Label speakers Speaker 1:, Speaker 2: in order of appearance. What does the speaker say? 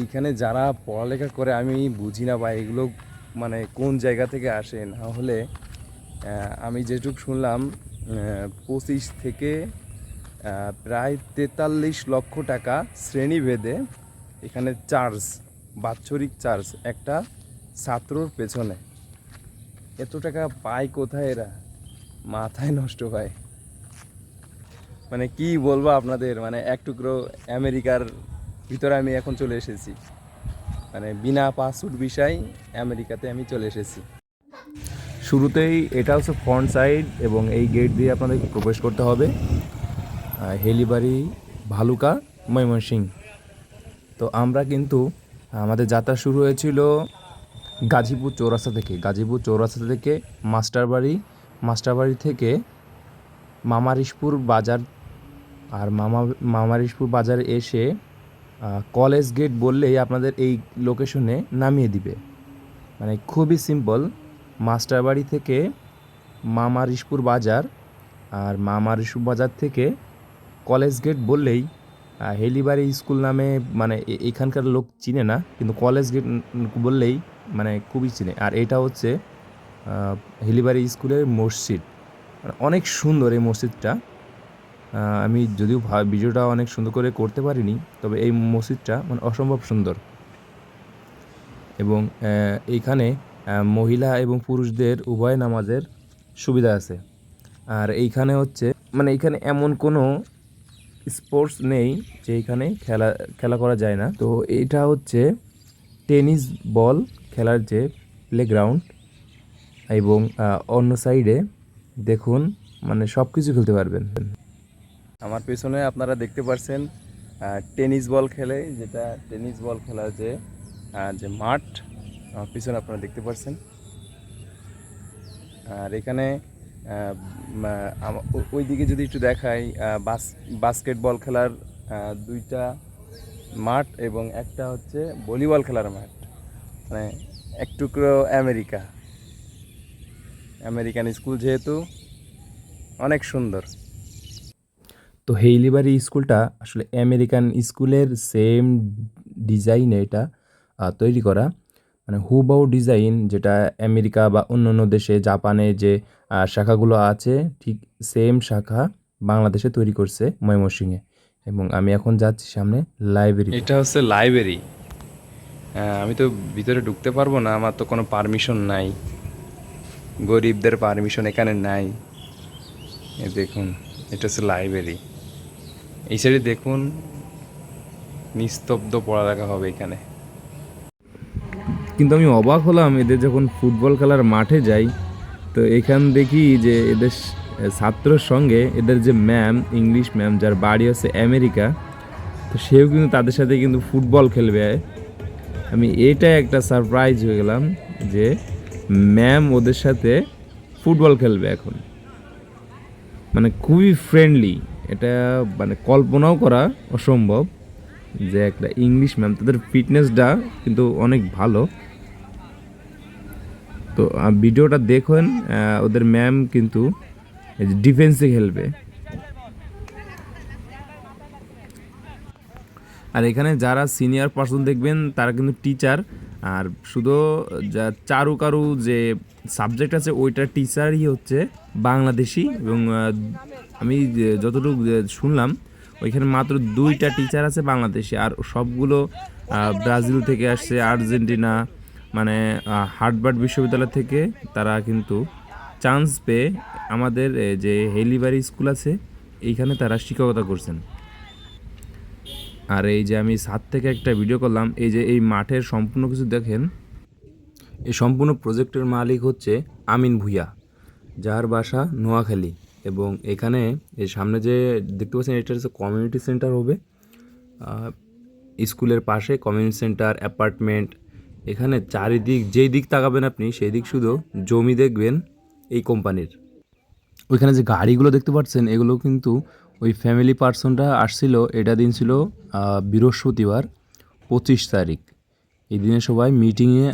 Speaker 1: এইখানে যারা পড়ালেখা করে, আমি বুঝি না ভাই এগুলো মানে কোন জায়গা থেকে আসে। না হলে আমি যেটুকু শুনলাম পঁচিশ থেকে প্রায় তেতাল্লিশ লক্ষ টাকা শ্রেণীভেদে এখানে চার্জ, বাৎসরিক চার্জ একটা ছাত্রর পেছনে। এত টাকা পায় কোথায় এরা? মাথায় নষ্ট হয়। মানে কি বলব আপনাদের? মানে এক টুকরো আমেরিকার ভিতরে আমি এখন চলে এসেছি। মানে বিনা পাসপোর্ট বিষয় আমেরিকাতে আমি চলে এসেছি। শুরুতেই এটা হচ্ছে ফ্রন্ট সাইড এবং এই গেট দিয়ে আপনাদের প্রবেশ করতে হবে। হেলিবাড়ি, ভালুকা ময়মনসিং তো আমরা কিন্তু, আমাদের যাত্রা শুরু হয়েছিল গাজীপুর চৌরাস্তা থেকে। গাজীপুর চৌরাস্তা থেকে মাস্টারবাড়ি মাস্টারবাড়ি থেকে মামারিশপুর বাজার। আর মামা, মামারিশপুর বাজারে এসে কলেজ গেট বললেই আপনাদের এই লোকেশনে নামিয়ে দিবে। মানে খুবই সিম্পল মাস্টারবাড়ি থেকে মামারিশপুর বাজার আর মামারিশপুর বাজার থেকে কলেজ গেট বললেই হেলিবাড়ি স্কুল নামে মানে এখানকার লোক চিনে না, কিন্তু কলেজ গেট বললেই মানে খুবই চিনে। আর এটা হচ্ছে হেলিবাড়ি স্কুলের মসজিদ। মানে অনেক সুন্দর এই মসজিদটা। আমি যদিও ভিডিওটা অনেক সুন্দর করে করতে পারিনি, তবে এই মসজিদটা মানে অসম্ভব সুন্দর। এবং এইখানে মহিলা এবং পুরুষদের উভয় নামাজের সুবিধা আছে। আর এইখানে হচ্ছে মানে এখানে এমন কোনো স্পোর্টস নেই যে এখানে খেলা খেলা করা যায় না। তো এটা হচ্ছে টেনিস বল খেলার যে প্লেগ্রাউন্ড এবং অন্য সাইডে দেখুন মানে সব কিছু খেলতে পারবেন। আমার পেছনে আপনারা দেখতে পাচ্ছেন টেনিস বল খেলে যেটা টেনিস বল খেলার যে যে মাঠ আমার পিছনে আপনারা দেখতে পাচ্ছেন আর এখানে আহ, উম, আহ, আম- ও- ওইদিকে যদি একটু দেখাই বাস বাস্কেটবল খেলার দুইটা মাঠ এবং একটা হচ্ছে ভলিবল খেলার মাঠ। মানে এক টুকরো আমেরিকা। আমেরিকান স্কুল যেহেতু অনেক সুন্দর। তো হেইলিবাড়ি স্কুলটা আসলে আমেরিকান স্কুলের সেম ডিজাইনে এটা তৈরি করা। মানে হুবাউ ডিজাইন যেটা আমেরিকা বা অন্য অন্য দেশে, জাপানে যে শাখাগুলো আছে, ঠিক সেম শাখা বাংলাদেশে তৈরি করছে ময়মনসিংহে। এবং আমি এখন যাচ্ছি সামনে লাইব্রেরি এটা হচ্ছে লাইব্রেরি। আমি তো ভিতরে ঢুকতে পারব না, আমার তো কোনো পারমিশন নাই। গরিবদের পারমিশন এখানে নাই। দেখুন, এটা হচ্ছে লাইব্রেরি। এই সাইডে দেখুন, নিস্তব্ধ পড়া পড়ালেখা হবে এখানে। কিন্তু আমি অবাক হলাম, এদের যখন ফুটবল খেলার মাঠে যাই, তো এখান দেখি যে এদের ছাত্রর সঙ্গে এদের যে ম্যাম, ইংলিশ ম্যাম, যার বাড়ি আছে আমেরিকা, তো সেও কিন্তু তাদের সাথে কিন্তু ফুটবল খেলবে। আমি এটা একটা সারপ্রাইজ হয়ে গেলাম যে ম্যাম ওদের সাথে ফুটবল খেলবে এখন। মানে খুবই ফ্রেন্ডলি এটা মানে কল্পনাও করা অসম্ভব যে একটা ইংলিশ ম্যাম, তাদের ফিটনেসটা কিন্তু অনেক ভালো। তো ভিডিওটা দেখুন ওদের ম্যাম কিন্তু ডিফেন্সে খেলবে। আর এখানে যারা সিনিয়র পার্সন দেখবেন, তারা কিন্তু টিচার। আর শুধু, যা চারু কারু যে সাবজেক্ট আছে ওইটার টিচারই হচ্ছে বাংলাদেশি এবং আমি যতটুকু শুনলাম ওইখানে মাত্র দুইটা টিচার আছে বাংলাদেশে আর সবগুলো ব্রাজিল থেকে আসছে আর্জেন্টিনা মানে আহ, হার্টবার্ড বিশ্ববিদ্যালয় থেকে তারা কিন্তু চান্স পেয়ে আমাদের যে হেলিবারি স্কুল আছে এইখানে তারা শিক্ষকতা করছেন। আর এই যে আমি সাত থেকে একটা ভিডিও করলাম এই যে এই মাঠের সম্পূর্ণ কিছু দেখেন। এই সম্পূর্ণ প্রজেক্টের মালিক হচ্ছে আমিন ভুইয়া যার বাসা নোয়াখালী। এবং এখানে এই সামনে যে দেখতে পাচ্ছেন, এটা হচ্ছে কমিউনিটি সেন্টার হবে। স্কুলের পাশে কমিউনিটি সেন্টার অ্যাপার্টমেন্ট এখানে চারিদিক, যেই দিক তাকাবেন আপনি, সেই দিক শুধু জমি দেখবেন এই কোম্পানির ওইখানে যে গাড়িগুলো দেখতে পাচ্ছেন, এগুলো কিন্তু ওই ফ্যামিলি পার্সনটা আসছিল, এটা দিন ছিল বৃহস্পতিবার, পঁচিশ তারিখ। এই দিনে সবাই মিটিংয়ে